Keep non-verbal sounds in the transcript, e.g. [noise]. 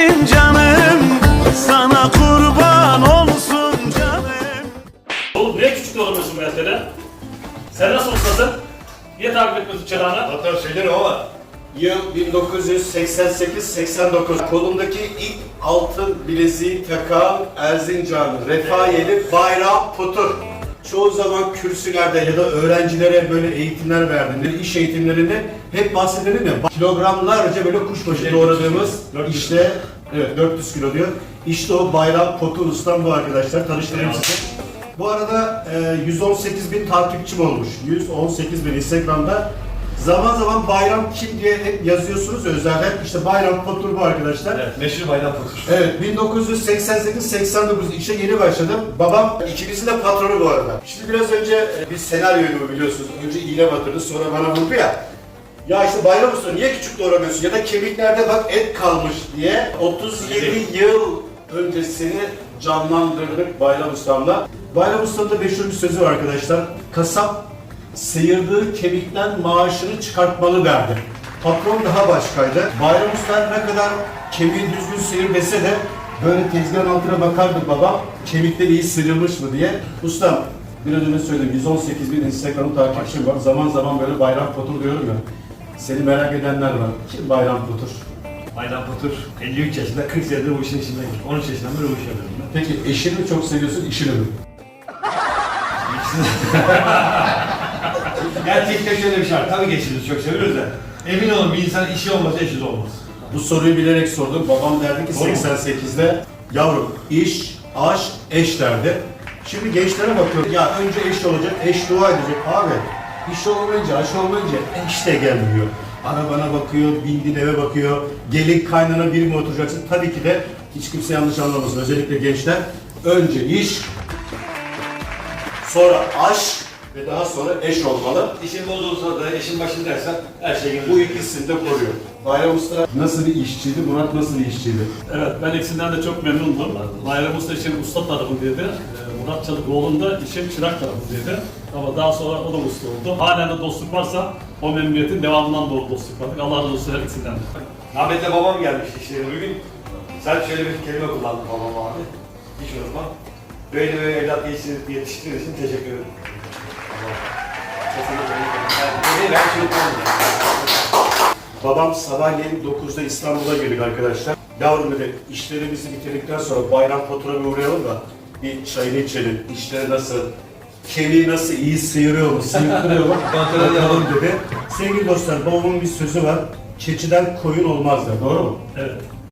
Erzin canım Sana kurban olsun canım Oğlum niye küçük dolanıyorsun bu yeltede? Sen nasıl ustasın? Niye takip etmiyorsun çırağını? Hatta söylerim ama yıl 1988-89 kolumdaki ilk altın bileziği takan Erzincan Refahiyeli Bayram Putur. Çoğu zaman kürsülerde ya da öğrencilere böyle eğitimler verdiğinde, iş eğitimlerinde hep bahsedelim ya kilogramlarca böyle kuşbaşı doğradığımız işte evet 400 kilo diyor. İşte o Bayram Putur ustam bu arkadaşlar. Tanıştırayım size. Bu arada e, 118 bin takipçim olmuş. 118 bin Instagram'da. Zaman zaman bayram kim diye hep yazıyorsunuz ya özelden. İşte bayram Fatur bu arkadaşlar. Evet, Evet, meşhur bayram fotoğrafı. 1988-89 işe yeni başladım. Babam ikimizin de patronu bu arada. Şimdi biraz önce e, bir senaryoydu biliyorsunuz. Önce iğne batırdı sonra bana vurdu ya. Ya işte bayram usta niye küçük doğramıyorsun ya da kemiklerde bak et kalmış diye 37 yıl öncesini canlandırdık Bayram Ustam'la. Bayram Usta'nın da meşhur bir sözü var arkadaşlar. Kasap sıyırdığı kemikten maaşını çıkartmalı derdi. Patron daha başkaydı. Bayram Usta ne kadar kemiği düzgün sıyır dese de böyle tezgahın altına bakardı babam kemikler iyi sıyrılmış mı diye. Ustam biraz önce söyledim 118 bin Instagram takipçim var. Zaman zaman böyle bayram fotur diyorum ya. Seni merak edenler var. Kim bayram fotur? Bayram Potur 53 yaşında 40 senedir bu işin içinden geçti. 13 yaşından beri bu işi yapıyorum ben. Peki eşini mi çok seviyorsun, işini mi? [laughs] Gerçekten şöyle bir şey var. Tabii geçiriyoruz çok seviyoruz da. Emin olun bir insan işi olmasa eşi de olmaz. Bu soruyu bilerek sordum. Babam derdi ki Doğru mu? 88'de yavrum iş, aş, eş derdi. Şimdi gençlere bakıyorum. Ya önce eş olacak, eş dua edecek. Abi iş olmayınca, aş olmayınca eş de gelmiyor. Arabana bakıyor, bindiğin eve bakıyor. Gelin kaynana bir mi oturacaksın? Tabii ki de hiç kimse yanlış anlamasın. Özellikle gençler. Önce iş, sonra aş ve daha sonra eş olmalı. İşin bozulsa da işin başındaysan her şey gelir. Bu ikisini de koruyor. Bayram Usta nasıl bir işçiydi? Murat nasıl bir işçiydi? Evet ben ikisinden de çok memnundum. Bayram Usta işin usta tarafı dedi. Ee, Murat Çalıkoğlu'nun da işin çırak tarafı dedi. Ama daha sonra o da usta oldu. Halen de dostluk varsa o memnuniyetin devamından doğru dostluk vardır. Allah razı olsun her ikisinden de. Rahmetli babam gelmişti işte bir gün. Sen şöyle bir kelime kullandın babam abi. Hiç unutmam. Böyle böyle evlat yetiştirdiğiniz için teşekkür ederim. Unutmam ya. Babam sabahleyin 9'da İstanbul'a geldik arkadaşlar. Yavrum dedi işlerimizi bitirdikten sonra bayram fatura bir uğrayalım da bir çayını içelim. İşleri nasıl? Kemiği nasıl iyi sıyırıyor mu? Sıyırtırıyor mu? [laughs] Bakalım dedi. Sevgili dostlar babamın bir sözü var. Keçiden koyun olmaz der. Doğru mu? Evet.